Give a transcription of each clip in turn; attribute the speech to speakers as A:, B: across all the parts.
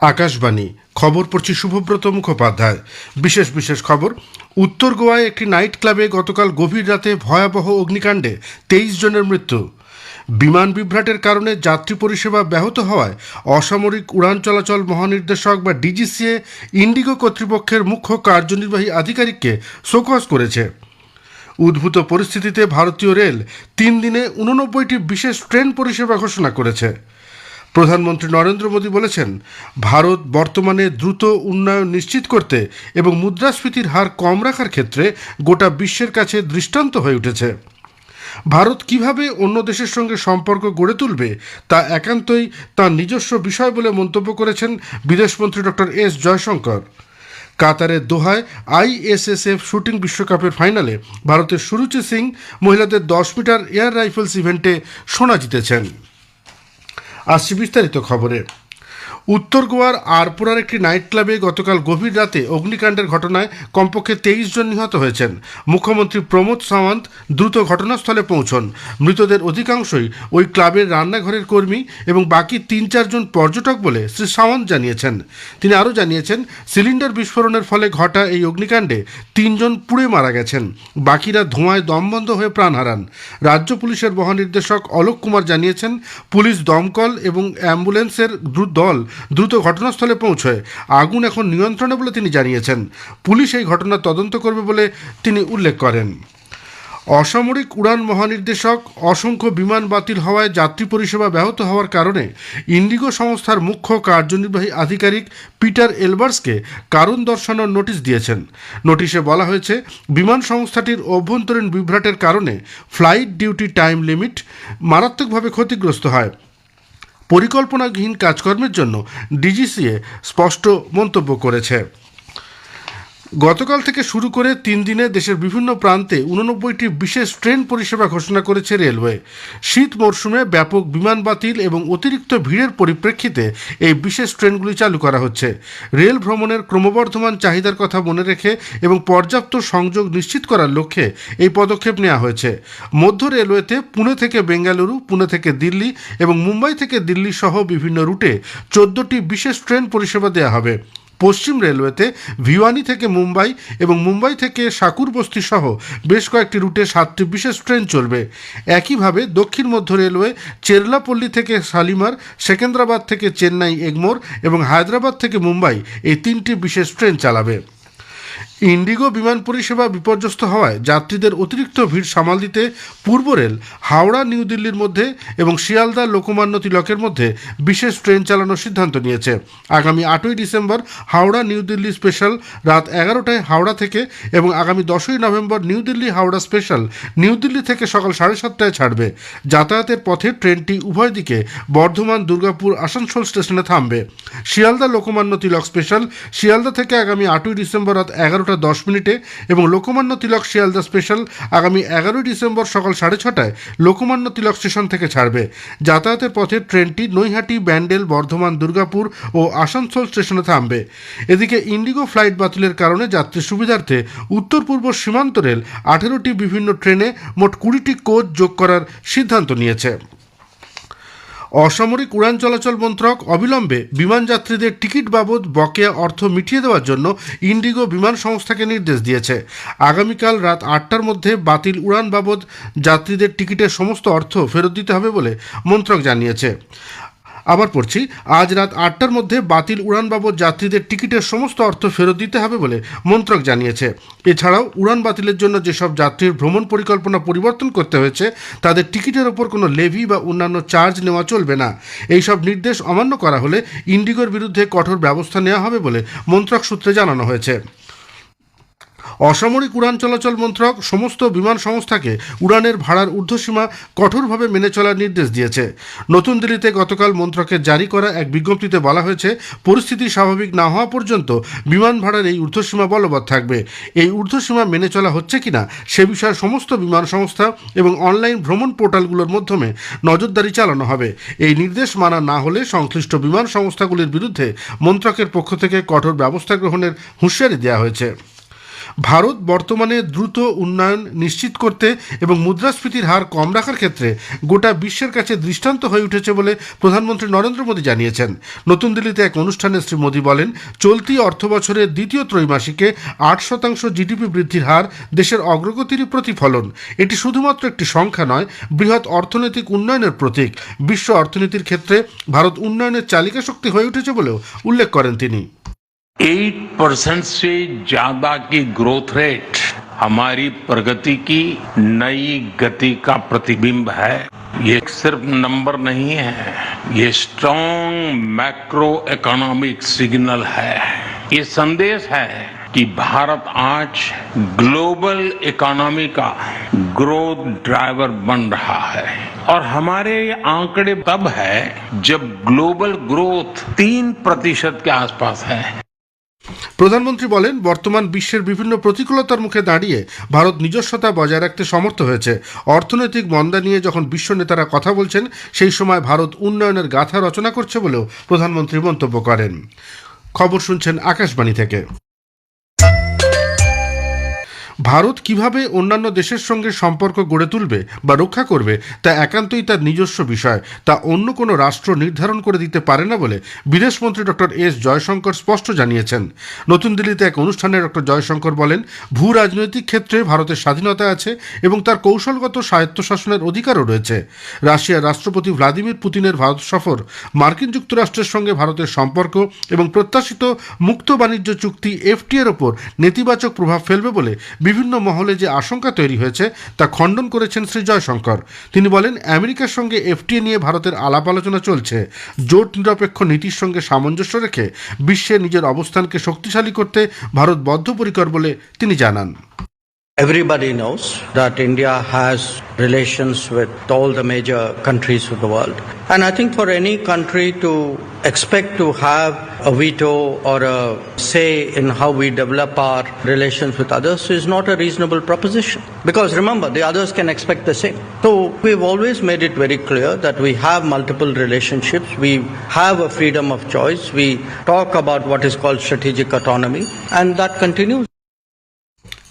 A: আকাশবাণী। খবর পড়ছি শুভব্রত মুখোপাধ্যায়। বিশেষ বিশেষ খবর, উত্তর গোয়ায় একটি নাইট ক্লাবে গতকাল গভীর রাতে ভয়াবহ অগ্নিকাণ্ডে তেইশ জনের মৃত্যু। বিমান বিভ্রাটের কারণে যাত্রী পরিষেবা ব্যাহত হওয়ায় অসামরিক উড়ান চলাচল মহানির্দেশক বা ডিজিসিএ ইন্ডিগো কর্তৃপক্ষের মুখ্য কার্যনির্বাহী আধিকারিককে শোকজ করেছে। উদ্ভূত পরিস্থিতিতে ভারতীয় রেল তিন দিনে উননব্বইটি বিশেষ ট্রেন পরিষেবা ঘোষণা করেছে। প্রধানমন্ত্রী নরেন্দ্র মোদী বলেছেন, ভারত বর্তমানে দ্রুত উন্নয়ন নিশ্চিত করতে এবং মুদ্রাস্ফীতির হার কম রাখার ক্ষেত্রে গোটা বিশ্বের কাছে দৃষ্টান্ত হয়ে উঠেছে। ভারত কীভাবে অন্য দেশের সঙ্গে সম্পর্ক গড়ে তুলবে তা একান্তই তার নিজস্ব বিষয় বলে মন্তব্য করেছেন বিদেশমন্ত্রী ডক্টর এস জয়শঙ্কর। কাতারের দোহায় আইএসএসএফ শুটিং বিশ্বকাপের ফাইনালে ভারতের সুরুচি সিং মহিলাদের দশ মিটার এয়ার রাইফেলস ইভেন্টে সোনা জিতেছেন। আসছি বিস্তারিত খবরে উত্তর গোয়ার আরপুরার একটি নাইট ক্লাবে গতকাল গভীর রাতে অগ্নিকাণ্ডের ঘটনায় কমপক্ষে তেইশ জন নিহত হয়েছেন। মুখ্যমন্ত্রী প্রমোদ সাওয়ান্ত দ্রুত ঘটনাস্থলে পৌঁছন। মৃতদের অধিকাংশই ওই ক্লাবের রান্নাঘরের কর্মী এবং বাকি তিন চারজন পর্যটক বলে শ্রী সাওয়ান্ত জানিয়েছেন। তিনি আরও জানিয়েছেন, সিলিন্ডার বিস্ফোরণের ফলে ঘটা এই অগ্নিকাণ্ডে তিনজন পুড়ে মারা গেছেন। বাকিরা ধোঁয়ায় দমবন্ধ হয়ে প্রাণ হারান। রাজ্য পুলিশের মহানির্দেশক অলোক কুমার জানিয়েছেন, পুলিশ দমকল এবং অ্যাম্বুলেন্সের দল দ্রুত ঘটনাস্থলে পৌঁছয়। আগুন এখন নিয়ন্ত্রণে বলে তিনি জানিয়েছেন। পুলিশ এই ঘটনা তদন্ত করবে বলে তিনি উল্লেখ করেন। অসামরিক উড়ান মহানির্দেশক অসংখ্য বিমান বাতিল হওয়ায় যাত্রী পরিষেবা ব্যাহত হওয়ার কারণে ইন্ডিগো সংস্থার মুখ্য কার্যনির্বাহী আধিকারিক পিটার এলবার্সকে কারণ দর্শানোর নোটিশ দিয়েছেন। নোটিশে বলা হয়েছে, বিমান সংস্থাটির অভ্যন্তরীণ বিভ্রাটের কারণে ফ্লাইট ডিউটি টাইম লিমিট মারাত্মকভাবে ক্ষতিগ্রস্ত হয়। পরিকল্পনাহীন কাজকর্মের জন্য ডিজিসিএ স্পষ্ট মন্তব্য করেছে। গতকাল থেকে শুরু করে তিন দিনে দেশের বিভিন্ন প্রান্তে উননব্বইটি বিশেষ ট্রেন পরিষেবা ঘোষণা করেছে রেলওয়ে। শীত মরশুমে ব্যাপক বিমান বাতিল এবং অতিরিক্ত ভিড়ের পরিপ্রেক্ষিতে এই বিশেষ ট্রেনগুলি চালু করা হচ্ছে। রেল ভ্রমণের ক্রমবর্ধমান চাহিদার কথা মনে রেখে এবং পর্যাপ্ত সংযোগ নিশ্চিত করার লক্ষ্যে এই পদক্ষেপ নেওয়া হয়েছে। মধ্য রেলওয়েতে পুনে থেকে বেঙ্গালুরু, পুনে থেকে দিল্লি এবং মুম্বাই থেকে দিল্লি সহ বিভিন্ন রুটে চোদ্দটি বিশেষ ট্রেন পরিষেবা দেওয়া হবে। পশ্চিম রেলওয়েতে ভিওয়ানি থেকে মুম্বাই এবং মুম্বাই থেকে সাকুর বস্তি সহ বেশ কয়েকটি রুটে সাতটি বিশেষ ট্রেন চলবে। একইভাবে দক্ষিণ মধ্য রেলওয়ে চেরলাপল্লী থেকে শালিমার, সেকেন্দ্রাবাদ থেকে চেন্নাই এগমোর এবং হায়দ্রাবাদ থেকে মুম্বাই এই তিনটি বিশেষ ট্রেন চালাবে। ইন্ডিগো বিমান পরিষেবা বিপর্যস্ত হওয়ায় যাত্রীদের অতিরিক্ত ভিড় সামাল দিতে পূর্ব রেল, হাওড়া, নিউ দিল্লির মধ্যে এবং শিয়ালদা লোকমান্য তিলকের মধ্যে বিশেষ ট্রেন চালানোর সিদ্ধান্ত নিয়েছে। আগামী আটই December Howrah, new Delhi special, রাত এগারোটায় হাওড়া থেকে এবং আগামী দশই November new Delhi Howrah special new Delhi থেকে সকাল সাড়ে সাতটায় ছাড়বে। যাতায়াতের পথে ট্রেনটি উভয় দিকে বর্ধমান, দুর্গাপুর, আসানসোল স্টেশনে থামবে। শিয়ালদা লোকমান্য তিলক স্পেশাল, শিয়ালদা থেকে আগামী আটই ডিসেম্বর রাত এগারোটা দশ মিনিটে এবং লোকমান্য তিলক শিয়ালদা স্পেশাল আগামী এগারোই ডিসেম্বর সকাল সাড়ে ছটায় লোকমান্য তিলক স্টেশন থেকে ছাড়বে। যাতায়াতের পথে ট্রেনটি নৈহাটি, ব্যান্ডেল, বর্ধমান, দুর্গাপুর ও আসানসোল স্টেশনে থামবে। এদিকে ইন্ডিগো ফ্লাইট বাতিলের কারণে যাত্রী সুবিধার্থে উত্তর পূর্ব সীমান্ত রেল আঠেরোটি বিভিন্ন ট্রেনে মোট কুড়িটি কোচ যোগ করার সিদ্ধান্ত নিয়েছে। অসামরিক উড়ান চলাচল মন্ত্রক অবিলম্বে বিমান যাত্রীদের টিকিট বাবদ বকেয়া অর্থ মিটিয়ে দেওয়ার জন্য ইন্ডিগো বিমান সংস্থাকে নির্দেশ দিয়েছে। আগামীকাল রাত আটটার মধ্যে বাতিল উড়ান বাবদ যাত্রীদের টিকিটের সমস্ত অর্থ ফেরত দিতে হবে বলে মন্ত্রক জানিয়েছে। আবার পড়ছি, আজ রাত আটটার মধ্যে বাতিল উড়ান বাবদ যাত্রীদের টিকিটের সমস্ত অর্থ ফেরত দিতে হবে বলে মন্ত্রক জানিয়েছে। এছাড়াও উড়ান বাতিলের জন্য যেসব যাত্রীর ভ্রমণ পরিকল্পনা পরিবর্তন করতে হয়েছে, তাদের টিকিটের ওপর কোনো লেভি বা অন্যান্য চার্জ নেওয়া চলবে না। এই সব নির্দেশ অমান্য করা হলে ইন্ডিগোর বিরুদ্ধে কঠোর ব্যবস্থা নেওয়া হবে বলে মন্ত্রক সূত্রে জানানো হয়েছে। অসামরিক উড়ান চলাচল মন্ত্রক সমস্ত বিমান সংস্থাকে উড়ানের ভাড়ার ঊর্ধ্বসীমা কঠোরভাবে মেনে চলার নির্দেশ দিয়েছে। নতুন দিল্লিতে গতকাল মন্ত্রকের জারি করা এক বিজ্ঞপ্তিতে বলা হয়েছে, পরিস্থিতি স্বাভাবিক না হওয়া পর্যন্ত বিমান ভাড়ার এই ঊর্ধ্বসীমা বলবৎ থাকবে। এই ঊর্ধ্বসীমা মেনে চলা হচ্ছে কিনা সে বিষয়ে সমস্ত বিমান সংস্থা এবং অনলাইন ভ্রমণ পোর্টালগুলোর মাধ্যমে নজরদারি চালানো হবে। এই নির্দেশ মানা না হলে সংশ্লিষ্ট বিমান সংস্থাগুলির বিরুদ্ধে মন্ত্রকের পক্ষ থেকে কঠোর ব্যবস্থা গ্রহণের হুঁশিয়ারি দেওয়া হয়েছে। ভারত বর্তমানে দ্রুত উন্নয়ন নিশ্চিত করতে এবং মুদ্রাস্ফীতির হার কম রাখার ক্ষেত্রে গোটা বিশ্বের কাছে দৃষ্টান্ত হয়ে উঠেছে বলে প্রধানমন্ত্রী নরেন্দ্র মোদী জানিয়েছেন। নতুন দিল্লিতে এক অনুষ্ঠানে শ্রী মোদী বলেন, চলতি অর্থবছরের দ্বিতীয় ত্রৈমাসিকে আট শতাংশ জিডিপি বৃদ্ধির হার দেশের অগ্রগতিরই প্রতিফলন। এটি শুধুমাত্র একটি সংখ্যা নয়, বৃহৎ অর্থনৈতিক উন্নয়নের প্রতীক। বিশ্ব অর্থনীতির ক্ষেত্রে ভারত উন্নয়নের চালিকা শক্তি হয়ে উঠেছে বলেও উল্লেখ করেন তিনি।
B: एट परसेंट से ज़्यादा की ग्रोथ रेट हमारी प्रगति की नई गति का प्रतिबिंब है। ये सिर्फ़ नंबर नहीं है, ये स्ट्रॉन्ग मैक्रो इकोनॉमिक सिग्नल है। ये संदेश है कि भारत आज ग्लोबल इकोनॉमी का ग्रोथ ड्राइवर बन रहा है। और हमारे ये आंकड़े तब है जब ग्लोबल ग्रोथ तीन प्रतिशत के आसपास है।
A: প্রধানমন্ত্রী বলেন, বর্তমান বিশ্বের বিভিন্ন প্রতিকূলতার মুখে দাঁড়িয়ে ভারত নিজস্বতা বজায় রাখতে সমর্থ হয়েছে। অর্থনৈতিক মন্দা নিয়ে যখন বিশ্ব নেতারা কথা বলছেন, সেই সময় ভারত উন্নয়নের গাথা রচনা করছে বলেও প্রধানমন্ত্রী মন্তব্য করেন। খবর শুনছেন আকাশবাণী থেকে। ভারত কীভাবে অন্যান্য দেশের সঙ্গে সম্পর্ক গড়ে তুলবে বা রক্ষা করবে, তা একান্তই তার নিজস্ব বিষয়। তা অন্য কোনো রাষ্ট্র নির্ধারণ করে দিতে পারে না বলে বিদেশমন্ত্রী ডক্টর এস জয়শঙ্কর স্পষ্ট জানিয়েছেন। নতুন দিল্লিতে এক অনুষ্ঠানে ডক্টর জয়শঙ্কর বলেন, ভূ রাজনৈতিক ক্ষেত্রে ভারতের স্বাধীনতা আছে এবং তার কৌশলগত স্বায়ত্তশাসনের অধিকারও রয়েছে। রাশিয়ার রাষ্ট্রপতি ভ্লাদিমির পুতিনের ভারত সফর, মার্কিন যুক্তরাষ্ট্রের সঙ্গে ভারতের সম্পর্ক এবং প্রত্যাশিত মুক্ত বাণিজ্য চুক্তি এফটিএর ওপর নেতিবাচক প্রভাব ফেলবে বলে বিভিন্ন মহলে যে আশঙ্কা তৈরি হয়েছে, তা খণ্ডন করেছেন শ্রী জয়শঙ্কর। তিনি বলেন, আমেরিকার সঙ্গে এফটিএ নিয়ে ভারতের আলাপ আলোচনা চলছে। জোট নিরপেক্ষ নীতির সঙ্গে সামঞ্জস্য রেখে বিশ্বে নিজের অবস্থানকে শক্তিশালী করতে ভারত বদ্ধপরিকর বলে তিনি জানান।
C: Everybody knows that India has relations with all the major countries of the world. And I think for any country to expect to have a veto or a say in how we develop our relations with others is not a reasonable proposition. Because remember, the others can expect the same. So we've always made it very clear that we have multiple relationships, we have a freedom of choice, we talk about what is called strategic autonomy, and that continues.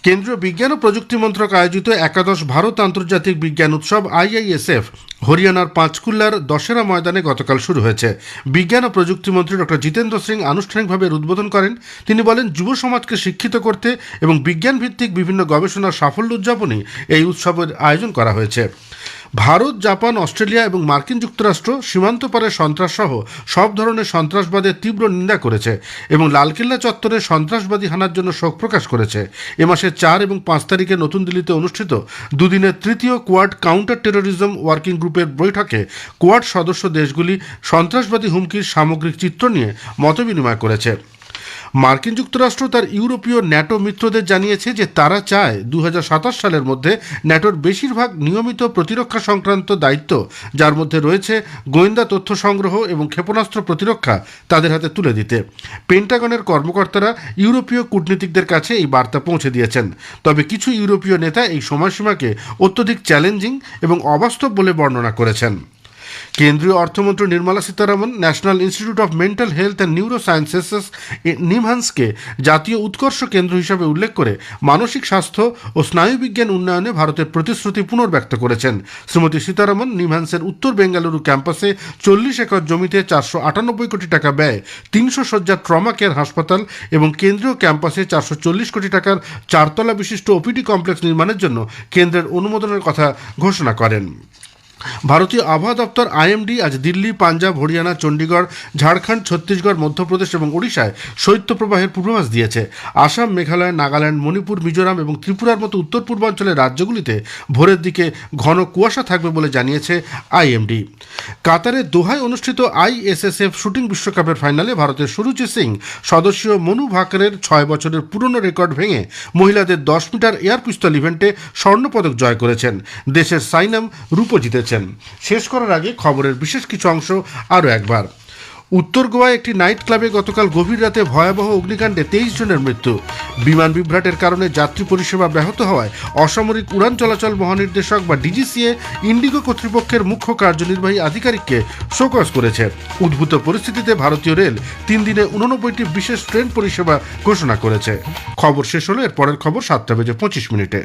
A: কেন্দ্রীয় বিজ্ঞান ও প্রযুক্তি মন্ত্রক আয়োজিত একাদশ ভারত আন্তর্জাতিক বিজ্ঞান উৎসব আইআইএসএফ, হরিয়ানার পাঁচকুল্লার দশেরা ময়দানে গতকাল শুরু হয়েছে। বিজ্ঞান ও প্রযুক্তি মন্ত্রী ডক্টর জিতেন্দ্র সিং আনুষ্ঠানিকভাবে উদ্বোধন করেন। তিনি বলেন, যুব সমাজকে শিক্ষিত করতে এবং বিজ্ঞান ভিত্তিক বিভিন্ন গবেষণার সাফল্য উদযাপনে এই উৎসবের আয়োজন করা হয়েছে। ভারত, জাপান, অস্ট্রেলিয়া এবং মার্কিন যুক্তরাষ্ট্র সীমান্ত পারে সন্ত্রাস সহ সব ধরনের সন্ত্রাসবাদের তীব্র নিন্দা করেছে এবং লালকেল্লা চত্বরে সন্ত্রাসবাদী হানার জন্য শোক প্রকাশ করেছে। এ মাসের চার এবং পাঁচ তারিখে নতুন দিল্লিতে অনুষ্ঠিত দুদিনের তৃতীয় কোয়াড কাউন্টার টেরোরিজম ওয়ার্কিং গ্রুপের বৈঠকে কোয়াড সদস্য দেশগুলি সন্ত্রাসবাদী হুমকির সামগ্রিক চিত্র নিয়ে মতবিনিময় করেছে। মার্কিন যুক্তরাষ্ট্র তার ইউরোপীয় ন্যাটো মিত্রদের জানিয়েছে যে তারা চায় দু হাজার সাতাশ সালের মধ্যে ন্যাটোর বেশিরভাগ নিয়মিত প্রতিরক্ষা সংক্রান্ত দায়িত্ব, যার মধ্যে রয়েছে গোয়েন্দা তথ্য সংগ্রহ এবং ক্ষেপণাস্ত্র প্রতিরক্ষা, তাদের হাতে তুলে দিতে। পেন্টাগনের কর্মকর্তারা ইউরোপীয় কূটনীতিকদের কাছে এই বার্তা পৌঁছে দিয়েছেন। তবে কিছু ইউরোপীয় নেতা এই সময়সীমাকে অত্যধিক চ্যালেঞ্জিং এবং অবাস্তব বলে বর্ণনা করেছেন। কেন্দ্রীয় অর্থমন্ত্রী Nirmala Sitharaman, national institute of mental health and neuro sciences নিমহান্সকে জাতীয় উৎকর্ষ কেন্দ্র হিসাবে উল্লেখ করে মানসিক স্বাস্থ্য ও স্নায়ুবিজ্ঞান উন্নয়নে ভারতের প্রতিশ্রুতি পুনর্ব্যক্ত করেছেন। শ্রীমতী সীতারামন নিমহান্সের উত্তর বেঙ্গালুরু ক্যাম্পাসে চল্লিশ একর জমিতে চারশো আটানব্বই কোটি টাকা ব্যয় তিনশো শয্যার ট্রমা কেয়ার হাসপাতাল এবং কেন্দ্রীয় ক্যাম্পাসে চারশো চল্লিশ কোটি টাকার চারতলা বিশিষ্ট ওপিডি কমপ্লেক্স নির্মাণের জন্য কেন্দ্রের অনুমোদনের কথা ঘোষণা করেন। ভারতীয় আবহাওয়া দপ্তর আইএমডি আজ দিল্লি, পাঞ্জাব, হরিয়ানা, চণ্ডীগড়, ঝাড়খণ্ড, ছত্তিশগড়, মধ্যপ্রদেশ এবং ওড়িশায় শৈত্যপ্রবাহের পূর্বাভাস দিয়েছে। আসাম, মেঘালয়, নাগাল্যান্ড, মণিপুর, মিজোরাম এবং ত্রিপুরার মতো উত্তর পূর্বাঞ্চলের রাজ্যগুলিতে ভোরের দিকে ঘন কুয়াশা থাকবে বলে জানিয়েছে আইএমডি। কাতারের দোহায় অনুষ্ঠিত আইএসএসএফ শুটিং বিশ্বকাপের ফাইনালে ভারতের সুরুচি সিং, সদস্য মনু ভাকরের ছয় বছরের পুরনো রেকর্ড ভেঙে মহিলাদের দশ মিটার এয়ার পিস্তল ইভেন্টে স্বর্ণপদক জয় করেছেন। দেশের সাইনাম রূপো জিতেছেন শেষ করার আগে খবরের বিশেষ কিছু অংশ আরও একবার। উত্তর গোয়ায় একটি নাইট ক্লাবে গতকাল গভীর রাতে ভয়াবহ অগ্নিকাণ্ডে তেইশ জনের মৃত্যু। বিমান বিভ্রাটের কারণে যাত্রী পরিষেবা ব্যাহত হওয়ায় অসামরিক উড়ান চলাচল মহানির্দেশক বা ডিজিসিএ ইন্ডিগো কর্তৃপক্ষের মুখ্য কার্যনির্বাহী আধিকারিককে শোকজ করেছে। উদ্ভূত পরিস্থিতিতে ভারতীয় রেল তিন দিনে উননব্বইটি বিশেষ ট্রেন পরিষেবা ঘোষণা করেছে। খবর শেষ হলো এর পরের খবর সাতটা বেজে পঁচিশ মিনিটে।